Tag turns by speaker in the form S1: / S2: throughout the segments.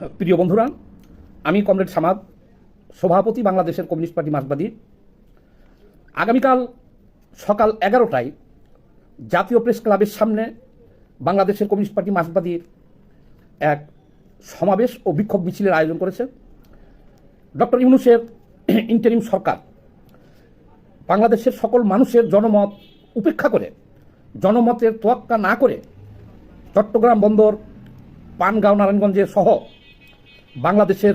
S1: প্রিয় বন্ধুরা, আমি কমরেড সামাদ, সভাপতি বাংলাদেশের কমিউনিস্ট পার্টি মার্কবাদী আগামীকাল সকাল এগারোটায় জাতীয় প্রেস ক্লাবের সামনে বাংলাদেশের কমিউনিস্ট পার্টি মার্কবাদীর এক সমাবেশ ও বিক্ষোভ মিছিলের আয়োজন করেছে। ডক্টর ইউনুসের ইন্টারিম সরকার বাংলাদেশের সকল মানুষের জনমত উপেক্ষা করে, জনমতের তোয়াক্কা না করে চট্টগ্রাম বন্দর, পানগাঁও নারায়ণগঞ্জের সহ বাংলাদেশের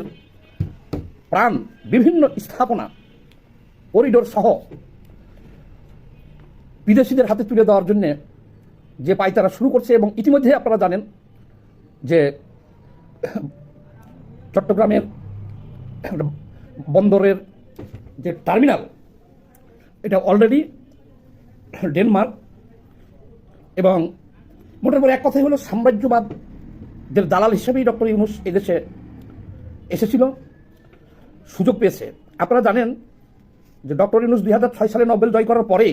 S1: প্রাণ বিভিন্ন স্থাপনা, করিডোর সহ বিদেশিদের হাতে তুলে দেওয়ার জন্য যে পাইতারা শুরু করছে এবং ইতিমধ্যে আপনারা জানেন যে চট্টগ্রামের বন্দরের যে টার্মিনাল, এটা অলরেডি ডেনমার্ক এবং মোটামুটি এক কথাই হলো সাম্রাজ্যবাদের দালাল হিসেবেই ডক্টর ইউনুস এদেশে এসেছিল, সুযোগ পেয়েছে। আপনারা জানেন যে ডক্টর ইউনুস দুই হাজার ছয় সালে নোবেল জয় করার পরে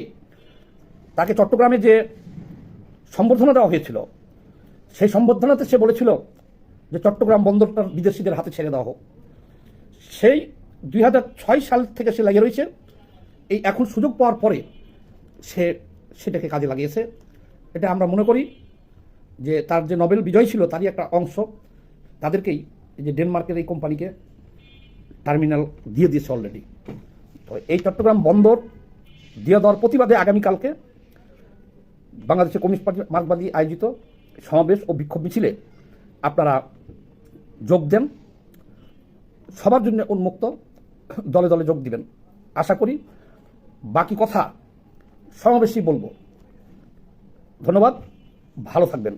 S1: তাকে চট্টগ্রামে যে সম্বর্ধনা দেওয়া হয়েছিল, সেই সম্বর্ধনাতে সে বলেছিল যে চট্টগ্রাম বন্দরটা বিদেশিদের হাতে ছেড়ে দেওয়া হোক। সেই দুই ছয় সাল থেকে সে লাগিয়ে রয়েছে। এই এখন সুযোগ পাওয়ার পরে সে সেটাকে কাজে লাগিয়েছে। এটা আমরা মনে করি যে তার যে নোবেল বিজয় ছিল, তারই একটা অংশ। তাদেরকেই এই যে ডেনমার্কের এই কোম্পানিকে টার্মিনাল দিয়ে দিয়েছে অলরেডি তো এই চট্টগ্রাম বন্দর দিয়ে দেওয়ার প্রতিবাদে আগামীকালকে বাংলাদেশের কমিউনিস্ট পার্টি মার্কবাদী আয়োজিত সমাবেশ ও বিক্ষোভ মিছিলে আপনারা যোগ দেন। সবার জন্য উন্মুক্ত দলে দলে যোগ দিবেন। আশা করি বাকি কথা সমাবেশই বলব। ধন্যবাদ, ভালো থাকবেন।